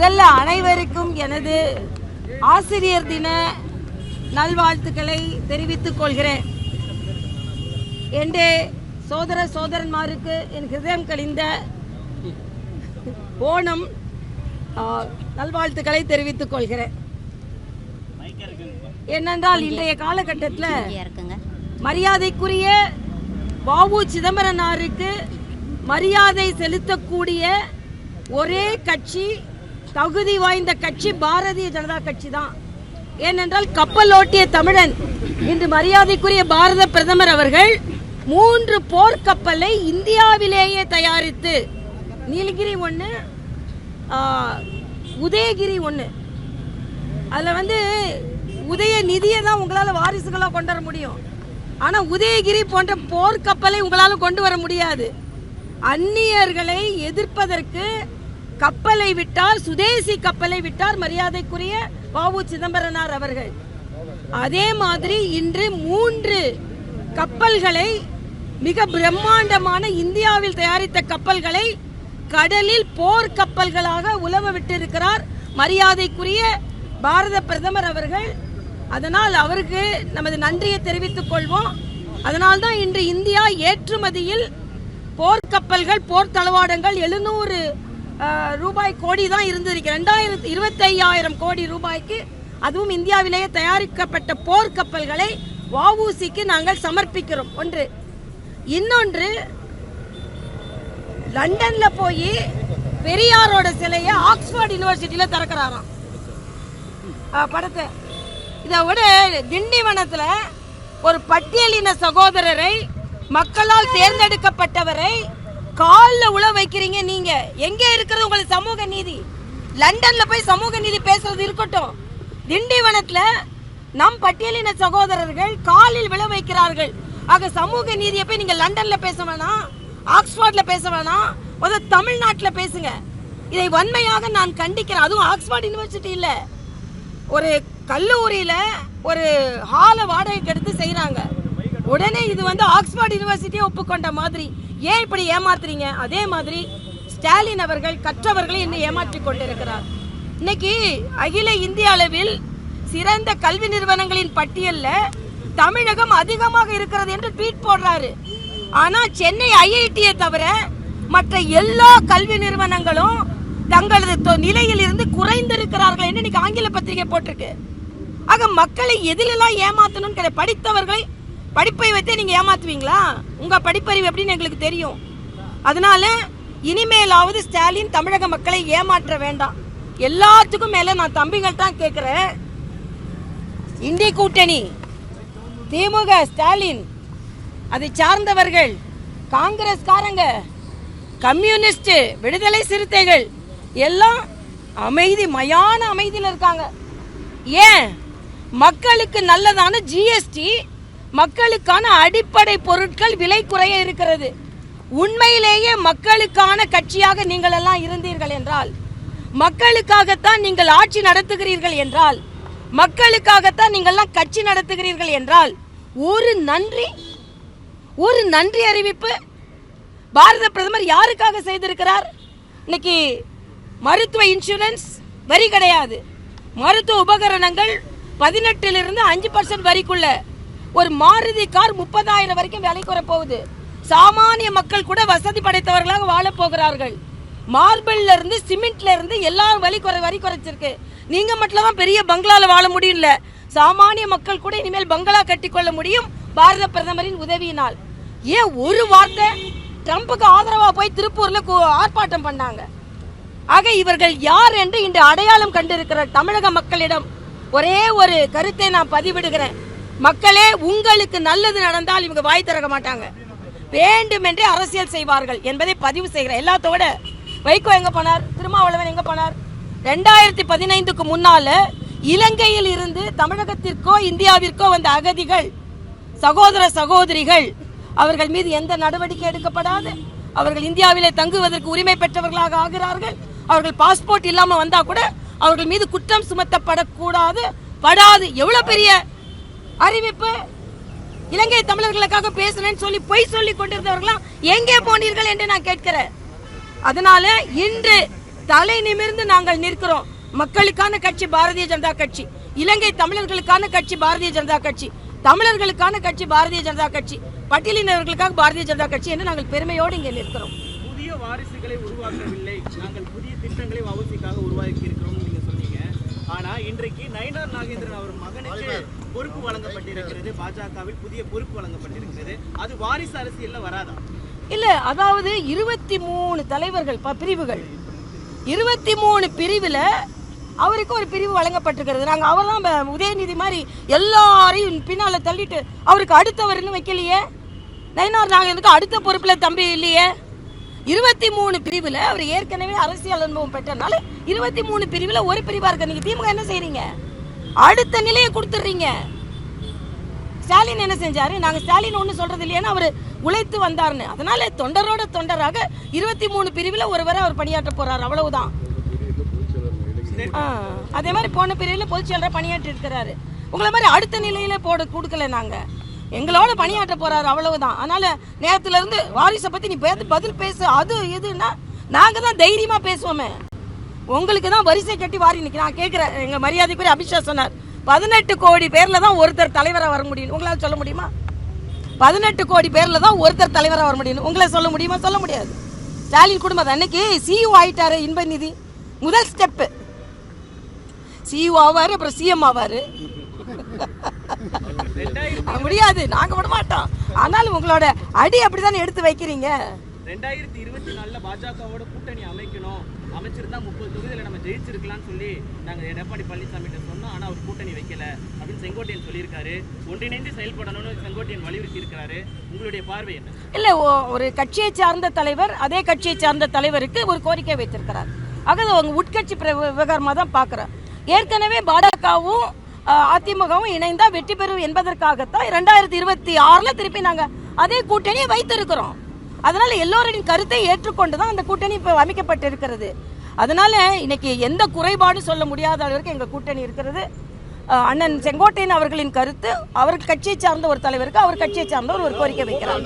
முதல்ல அனைவருக்கும் எனது ஆசிரியர் தின நல்வாழ்த்துக்களை தெரிவித்துக் கொள்கிறேன். எന്റെ சோதர சோதரன்மாருக்கு என் ஹிருதயம் கழிந்த ஓணம் நல்வாழ்த்துக்களை தெரிவித்துக் கொள்கிறேன். ஏனென்றால் இன்றைய காலகட்டத்தில் மரியாதைக்குரிய பாபு சிதம்பரனாருக்கு மரியாதை செலுத்தக்கூடிய ஒரே கட்சி தகுதி வாய்ந்த கட்சி பாரதிய ஜனதா கட்சி தான் ஏனென்றால் கப்பலோட்டிய தமிழன். இன்று மரியாதைக்குரிய பாரத பிரதமர் அவர்கள் மூன்று போர்க்கப்பலை இந்தியாவிலேயே தயாரித்து நீலகிரி ஒன்று உதயகிரி ஒன்று அதில் வந்து உதய நிதியை தான் உங்களால் வாரிசுகளாக கொண்டு வர முடியும். ஆனால் உதயகிரி போன்ற போர்க்கப்பலை உங்களால் கொண்டு வர முடியாது. அந்நியர்களை எதிர்ப்பதற்கு கப்பலை விட்டார் சுதேசி கப்பலை விட்டார் மரியாதைக்குரிய வாவு சிதம்பரனார் அவர்கள். அதே மாதிரி இன்று மூன்று கப்பல்களை மிக பிரம்மாண்டமான இந்தியாவில் தயாரித்த கப்பல்களை கடலில் போர் கப்பல்களாக உலவ விட்டிருக்கிறார். மரியாதைக்குரிய பாரத பிரதமர் அவர்கள். அதனால் அவருக்கு நமது நன்றியை தெரிவித்துக் கொள்வோம். அதனால்தான் இன்று இந்தியா ஏற்றுமதியில் போர்க்கப்பல்கள் போர் தளவாடங்கள் எழுநூறு ரூபாய் கோடி தான் இருந்திருக்கு. ரெண்டாயிரத்தி இருபத்தி ஐயாயிரம் கோடி ரூபாய்க்கு அதுவும் இந்தியாவிலேயே தயாரிக்கப்பட்ட போர்க்கப்பல்களை வவுசிக்கு நாங்கள் சமர்ப்பிக்கிறோம். ஒன்று. இன்னொன்று லண்டன்ல போய் பெரியாரோட சிலையை ஆக்ஸ்போர்ட் யூனிவர்சிட்டியில திறக்கிறாராம். படத்தை. இதை விட திண்டிவனத்தில் ஒரு பட்டியலின சகோதரரை மக்களால் தேர்ந்தெடுக்கப்பட்டவரை காலில் உழ வைக்கிறீங்க நீங்க. எங்க இருக்கிறது உங்களுக்கு சமூக நீதி? லண்டன்ல போய் சமூக நீதி பேசுறது இருக்கட்டும். திண்டிவனத்துல நம் பட்டியலின சகோதரர்கள் காலில் விழ வைக்கிறார்கள். ஆக சமூக நீதியை போய் நீங்க லண்டன்ல பேச வேணாம் ஆக்ஸ்போர்ட்ல பேச வேணாம் முதல் தமிழ்நாட்டில் பேசுங்க. இதை வன்மையாக நான் கண்டிக்கிறேன். அதுவும் ஆக்ஸ்போர்ட் யூனிவர்சிட்டி இல்லை. ஒரு கல்லூரியில் ஒரு ஹாலை வாடகைக்கு எடுத்து செய்கிறாங்க உடனே இது வந்து ஆக்ஸ்போர்ட் யூனிவர்சிட்டியை ஒப்புக்கொண்ட மாதிரி. ஏன் இப்படி ஏமாத்துறீங்க? அதே மாதிரி ஸ்டாலின் அவர்கள் கற்றவர்களை இன்னும் ஏமாற்றி கொண்டிருக்கிறார். இன்னைக்கு அகில இந்திய அளவில் சிறந்த கல்வி நிறுவனங்களின் பட்டியல்ல தமிழகம் அதிகமாக இருக்கிறது என்று ட்வீட் போடுறாரு. ஆனா சென்னை ஐஐடியை தவிர மற்ற எல்லா கல்வி நிறுவனங்களும் தங்களது தொ- நிலையில் இருந்து குறைந்திருக்கிறார்கள் என்று இன்னைக்கு ஆங்கில பத்திரிகை போட்டிருக்கு. ஆக மக்களை எதிலெல்லாம் ஏமாத்தணும் கிடையாது. படித்தவர்களை படிப்பை வைத்தே நீங்கள் ஏமாத்துவீங்களா? உங்கள் படிப்பறிவு எப்படின்னு எங்களுக்கு தெரியும். அதனால இனிமேலாவது ஸ்டாலின் தமிழக மக்களை ஏமாற்ற வேண்டாம். எல்லாத்துக்கும் மேலே நான் தம்பிகள் தான் கேட்குறேன் இந்திய கூட்டணி திமுக ஸ்டாலின் அதை சார்ந்தவர்கள் காங்கிரஸ்காரங்க கம்யூனிஸ்ட் விடுதலை சிறுத்தைகள் எல்லாம் அமைதி மயான அமைதியில் இருக்காங்க. ஏன்? மக்களுக்கு நல்லதான ஜிஎஸ்டி மக்களுக்கான அடிப்படை பொருட்கள் விலை குறைய இருக்கிறது. உண்மையிலேயே மக்களுக்கான கட்சியாக நீங்கள் எல்லாம் இருந்தீர்கள் என்றால் மக்களுக்காகத்தான் நீங்கள் ஆட்சி நடத்துகிறீர்கள் என்றால் மக்களுக்காகத்தான் நீங்கள்லாம் கட்சி நடத்துகிறீர்கள் என்றால் ஒரு நன்றி ஒரு நன்றி அறிவிப்பு பாரத பிரதமர் யாருக்காக செய்திருக்கிறார்? இன்னைக்கு மருத்துவ இன்சூரன்ஸ் வரி கிடையாது. மருத்துவ உபகரணங்கள் பதினெட்டிலிருந்து அஞ்சு பர்சன்ட் வரிக்குள்ள ஒரு மாருதி கார் முப்பதாயிரம் வரைக்கும் விலை குறை போகுது. சாமானிய மக்கள் கூட வசதி படைத்தவர்களாக வாழப் போகிறார்கள். மார்பிள்ல இருந்து சிமெண்ட்ல இருந்து எல்லாரும் வலி குறை வரி குறைச்சிருக்கு. நீங்க மட்டும் தான் பெரிய பங்களால வாழ முடியல சாமானிய மக்கள் கூட இனிமேல் பங்களா கட்டிக்கொள்ள முடியும். பாரத பிரதமரின் உதவியினால். ஏன் ஒரு வார்த்தை? ட்ரம்புக்கு ஆதரவா போய் திருப்பூர்ல ஆர்ப்பாட்டம் பண்ணாங்க. ஆக இவர்கள் யார் என்று இன்று அடையாளம் கண்டிருக்கிற தமிழக மக்களிடம் ஒரே ஒரு கருத்தை நான் பதிவிடுகிறேன். மக்களே உங்களுக்கு நல்லது நடந்தால் இவங்க வாய் திறக்க மாட்டாங்க. வேண்டுமென்றே அரசியல் செய்வார்கள் என்பதை பதிவு செய்கிறேன் எல்லாத்தோட வைகோ எங்க போனார்? திருமாவளவன் எங்க போனார்? ரெண்டாயிரத்தி பதினைந்துக்கு முன்னால இலங்கையில் இருந்து தமிழகத்திற்கோ இந்தியாவிற்கோ வந்த அகதிகள் சகோதர சகோதரிகள் அவர்கள் மீது எந்த நடவடிக்கை எடுக்கப்படாது. அவர்கள் இந்தியாவிலே தங்குவதற்கு உரிமை பெற்றவர்களாக ஆகிறார்கள். அவர்கள் பாஸ்போர்ட் இல்லாமல் வந்தா கூட அவர்கள் மீது குற்றம் சுமத்தப்படக்கூடாது. படாது. எவ்வளவு பெரிய அறிவிப்பு இலங்கை தமிழர்களுக்காக பேசுறேன்னு சொல்லி பொய் சொல்லி கொண்டிருந்தவர்களாம் எங்கே போனீர்கள் என்று நான் கேட்கிறேன். அதனால இன்று தலை நிமிர்ந்து நாங்கள் நிற்கிறோம். மக்களுக்கான கட்சி பாரதிய ஜனதா கட்சி. இலங்கை தமிழர்களுக்கான கட்சி பாரதிய ஜனதா கட்சி. தமிழர்களுக்கான கட்சி பாரதிய ஜனதா கட்சி. பட்டியலினர்களுக்காக பாரதிய ஜனதா கட்சி என்று நாங்கள் பெருமையோடு இங்கே நிற்கிறோம். புதிய வாரிசுகளை உருவாக்கவில்லை. நாங்கள் புதிய திட்டங்களை வவுசிக்காக உருவாக்கி இருக்கிறோம் நீங்க சொன்னீங்க. ஆனா இன்றைக்கு நயினார் நாகேந்திரன் அவர் மகனுக்கு பொறுப்பு வழங்கப்பட்டிருக்கிறது. பாஜகவில் புதிய பொறுப்பு வழங்கப்பட்டிருக்கிறது. அது வாரிசு அரசியல்ல வராதா? இல்ல அதாவது இருபத்தி மூணு தலைவர்கள் ப- பிரிவுகள். இருபத்தி மூணு பிரிவுல அவருக்கு ஒரு பிரிவு வழங்கப்பட்டிருக்கிறது. நாங்க அவர்தான் உதயநிதி மாதிரி எல்லாரையும் பின்னால தள்ளிட்டு அவருக்கு அடுத்தவர்னு வைக்கலையே? நயினார் எதுக்கு அடுத்த பொறுப்புல தம்பி இல்லையே? இருபத்தி மூணு பிரிவுல அவர் ஏற்கனவே அரசியல் அனுபவம் பெற்றனால இருபத்தி மூணு பிரிவுல ஒரு பிரிவா இருக்க. நீங்க திமுக என்ன செய்கிறீங்க அடுத்த நிலையை கொடுத்துட்றீங்க. ஸ்டாலின் என்ன செஞ்சாரு? நாங்க ஸ்டாலின் ஒண்ணு சொல்றது இல்லையான்னு அவர் உழைத்து வந்தாருன்னு. அதனால தொண்டரோட தொண்டராக இருபத்தி மூணு பிரிவுல ஒருவரை அவர் பணியாற்ற போறார். அவ்வளவுதான். அதே மாதிரி போன பிரிவுல பொதுச்செயலராக பணியாற்றி இருக்கிறாரு. உங்களை மாதிரி அடுத்த நிலையில போட கொடுக்கல நாங்க. எங்களோட பணியாற்ற போறாரு. அவ்வளவுதான். அதனால நேரத்துல இருந்து வாரிசை பத்தி நீ பேச பதில் பேசு. அது இதுன்னா நாங்க தான் தைரியமா பேசுவோமே. உங்களுக்கு தான் வரிசை கட்டி வாரி நிக்க நான் கேட்குறேன் எங்கள் மரியாதைக்குரிய அபிஷா சொன்னார். பதினெட்டு கோடி பேரில் தான் ஒருத்தர் தலைவராக வர முடியும். உங்களால் சொல்ல முடியுமா? பதினெட்டு கோடி பேரில் தான் ஒருத்தர் தலைவராக வர முடியும். உங்களை சொல்ல முடியுமா? சொல்ல முடியாது. ஸ்டாலின் குடும்பம் அன்னைக்கு சிஇஓ ஆயிட்டாரு இன்ப நிதி முதல் ஸ்டெப்பு சிஇஓ ஆவார் அப்புறம் சிஎம் ஆவார். முடியாது. நாங்கள் விட மாட்டோம். ஆனாலும் உங்களோட அடி அப்படி தானே எடுத்து வைக்கிறீங்க? ரெண்டாயிரத்தி இருபத்தி நாலில் பாஜகவோட கூட்டணி அமைக்கணும். அமைச்சிருந்தா முப்பது தொகுதியில் நம்ம ஜெயிச்சிருக்கலாம்னு சொல்லி நாங்கள் எடப்பாடி பழனிசாமி கிட்ட சொன்னோம். ஆனால் அவர் கூட்டணி வைக்கல அப்படின்னு செங்கோட்டையன் சொல்லியிருக்காரு. ஒன்றிணைந்து செயல்படணும்னு செங்கோட்டையன் வலியுறுத்தி இருக்கிறாரு உங்களுடைய பார்வை என்ன? இல்லை ஒரு கட்சியை சார்ந்த தலைவர் அதே கட்சியை சார்ந்த தலைவருக்கு ஒரு கோரிக்கை வைத்திருக்கிறார். ஆக அவங்க உட்கட்சி பிர- தான் பார்க்கிறேன் ஏற்கனவே பாஜகவும் அதிமுகவும் இணைந்தால் வெற்றி பெறும் என்பதற்காகத்தான் இரண்டாயிரத்தி இருபத்தி ஆறில் திருப்பி நாங்கள் அதே கூட்டணியை வைத்திருக்கிறோம். அதனால எல்லோரின் கருத்தை ஏற்றுக்கொண்டு தான் அந்த கூட்டணி இப்போ அமைக்கப்பட்டிருக்கிறது. அதனால இன்னைக்கு எந்த குறைபாடும் சொல்ல முடியாத அளவிற்கு எங்கள் கூட்டணி இருக்கிறது. அண்ணன் செங்கோட்டையன் அவர்களின் கருத்து அவர் கட்சியை சார்ந்த ஒரு தலைவருக்கு அவர் கட்சியை சார்ந்தவர் ஒரு கோரிக்கை வைக்கிறார்.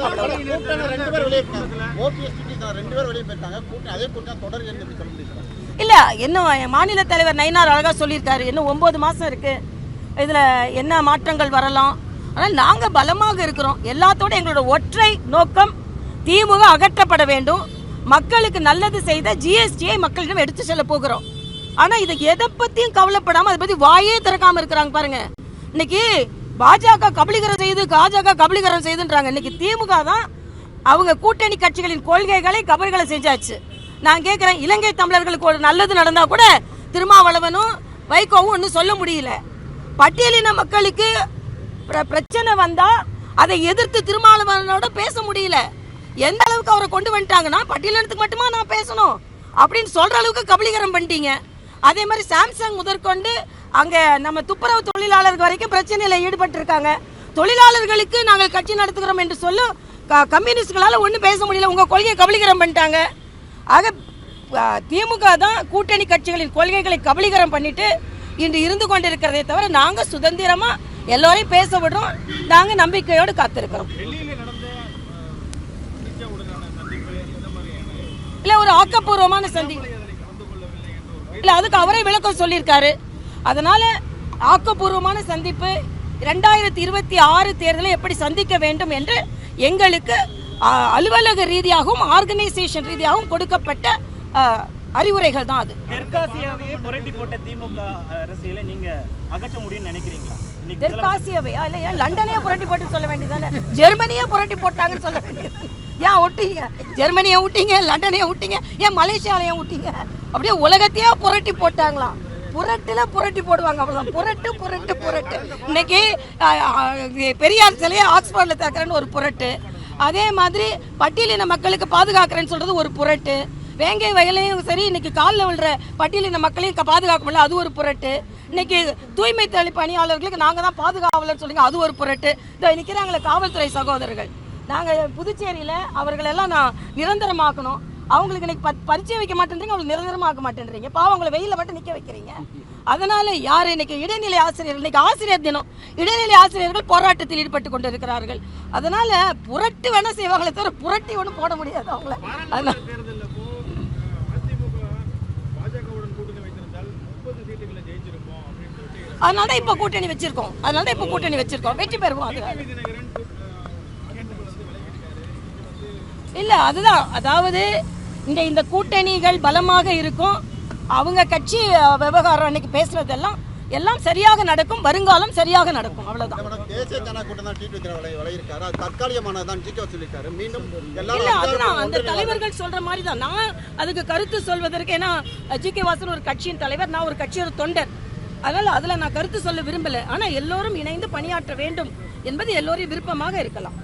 இல்ல என்ன மாநில தலைவர் நயினார் அழகா சொல்லியிருக்காரு. இன்னும் ஒன்பது மாசம் இருக்கு. இதுல என்ன மாற்றங்கள் வரலாம்? ஆனால் நாங்க பலமாக இருக்கிறோம். எல்லாத்தோட எங்களோட ஒற்றை நோக்கம் திமுக அகற்றப்பட வேண்டும். மக்களுக்கு நல்லது செய்த ஜிஎஸ்டியை மக்களிடம் எடுத்து செல்ல போகிறோம். ஆனா இதை எதை பத்தியும் கவலைப்படாம அதை பத்தி வாயே திறக்காம இருக்கிறாங்க பாருங்க. இன்னைக்கு பாஜக கபலீகரம் செய்து பாஜக கபலீகரம் செய்துன்றாங்க. இன்னைக்கு திமுக தான் அவங்க கூட்டணி கட்சிகளின் கொள்கைகளை கபல்களை செஞ்சாச்சு. நான் கேட்கிறேன் இலங்கை தமிழர்களுக்கு ஒரு நல்லது நடந்தா கூட திருமாவளவனும் வைகோவும் ஒன்றும் சொல்ல முடியல. பட்டியலின மக்களுக்கு பிரச்சனை வந்தா அதை எதிர்த்து திருமாவளவனோட பேச முடியல. எந்த அளவுக்கு அவரை கொண்டு வந்துட்டாங்கன்னா பட்டியலினத்துக்கு மட்டுமா நான் பேசணும்? அப்படின்னு சொல்ற அளவுக்கு கபலீகரம் பண்ணிட்டீங்க. அதே மாதிரி சாம்சங் முதற்கொண்டு அங்கே நம்ம துப்புரவு தொழிலாளர்கள் வரைக்கும் பிரச்சனையில் ஈடுபட்டு இருக்காங்க தொழிலாளர்களுக்கு நாங்கள் கட்சி நடத்துகிறோம் என்று சொல்லும் க- கம்யூனிஸ்டுகளால ஒன்றும் பேச முடியல. உங்கள் கொள்கையை கபலீகரம் பண்ணிட்டாங்க. ஆக திமுக தான் கூட்டணி கட்சிகளின் கொள்கைகளை கபலீகரம் பண்ணிட்டு இன்று இருந்து கொண்டிருக்கிறதே தவிர நாங்கள் சுதந்திரமாக எல்லோரையும் பேச விடுறோம். நாங்கள் நம்பிக்கையோடு காத்திருக்கிறோம். இல்ல ஒரு ஆக்கப்பூர்வமான சந்தி. இல்ல அதுக்கு அவரே விளக்கம் சொல்லியிருக்காரு. அதனால ஆக்கப்பூர்வமான சந்திப்பு ரெண்டாயிரத்தி இருபத்தி ஆறு தேர்தலை எப்படி சந்திக்க வேண்டும் என்று எங்களுக்கு அலுவலக ரீதியாகவும் ஆர்கனைசேஷன் ரீதியாகவும் கொடுக்கப்பட்ட அறிவுரைகள் தான் அது. தெற்காசியாவையே புரட்டி போட்ட திமுக அரசியலை நீங்க அகற்ற முடியும்னு நினைக்கிறீங்களா? தெற்காசியாவையா? இல்லையா லண்டனையே புரட்டி போட்டு சொல்ல வேண்டியதானே? ஜெர்மனியே புரட்டி போட்டாங்கன்னு சொல்ல வேண்டியது. ஏன் விட்டீங்க ஜெர்மனியை விட்டீங்க லண்டனையே விட்டீங்க ஏன் மலேசியாலையும் விட்டீங்க அப்படியே உலகத்தையே புரட்டி போட்டாங்களாம் புரட்டுல புரட்டி போடுவாங்க அவ்வளவுதான். புரட்டு புரட்டு புரட்டு. இன்னைக்கு பெரியார் சிலையை ஆக்ஸ்போர்ட்ல திறக்கிறேன்னு ஒரு புரட்டு. அதே மாதிரி பட்டியலின மக்களுக்கு பாதுகாக்கிறேன்னு சொல்றது ஒரு புரட்டு. வேங்கை வயலையும் சரி இன்னைக்கு காலில் விழுற பட்டியலின மக்களையும் க- பாதுகாக்க முடியல அது ஒரு புரட்டு. இன்னைக்கு தூய்மை தளி பணியாளர்களுக்கு நாங்கள் தான் பாதுகாவலர் சொல்லுங்க அது ஒரு புரட்டு. இதோ நிற்கிறாங்களே காவல்துறை சகோதரர்கள். நாங்கள் புதுச்சேரியில் அவர்களெல்லாம் நான் நிரந்தரமாக்கணும். அவங்களுக்கு இன்னைக்கு ப- பரிச்சயம் வைக்க மாட்டேன்றீங்க அவங்களுக்கு நிரந்தரமாக்க மாட்டேன்றீங்க. பாவம் அவங்கள வெயில மட்டும் நிற்க வைக்கிறீங்க. அதனால யார் இன்னைக்கு இடைநிலை ஆசிரியர்கள் இன்னைக்கு ஆசிரியர் தினம் இடைநிலை ஆசிரியர்கள் போராட்டத்தில் ஈடுபட்டு கொண்டு இருக்கிறார்கள் அதனால புரட்டு வேணா செய்வாங்களே தவிர புரட்டி ஒன்றும் போட முடியாது அவங்கள. அதனால அதனால தான் இப்போ கூட்டணி வச்சிருக்கோம். அதனால தான் இப்போ கூட்டணி வச்சிருக்கோம். வெற்றி பெறுவோம் அது. இல்ல அதுதான். அதாவது இந்த இந்த கூட்டணிகள் பலமாக இருக்கும். அவங்க கட்சி விவகாரம் அன்னைக்கு பேசுனதெல்லாம் எல்லாம் சரியாக நடக்கும். வருங்காலம் சரியாக நடக்கும். அவ்வளவுதான். மேடம் தேசிய ஜனதா கூட்டம் தான் டீட் வைக்கிற விலை விளையிருக்காரு அது தற்காலிகமானதான் ஜிகே சொல்லியிருக்காரு. மீண்டும் எல்லாரும் இல்ல அதுதான். அந்த. தலைவர்கள் சொல்ற மாதிரி தான் நான் அதுக்கு கருத்து சொல்வதற்கு ஏன்னா ஜி கே வாசன் ஒரு கட்சியின் தலைவர் நான் ஒரு கட்சியோட தொண்டர். அதனால் அதுல நான் கருத்து சொல்ல விரும்பலை. ஆனா எல்லோரும் இணைந்து பணியாற்ற வேண்டும் என்பது எல்லோரையும் விருப்பமாக இருக்கலாம்.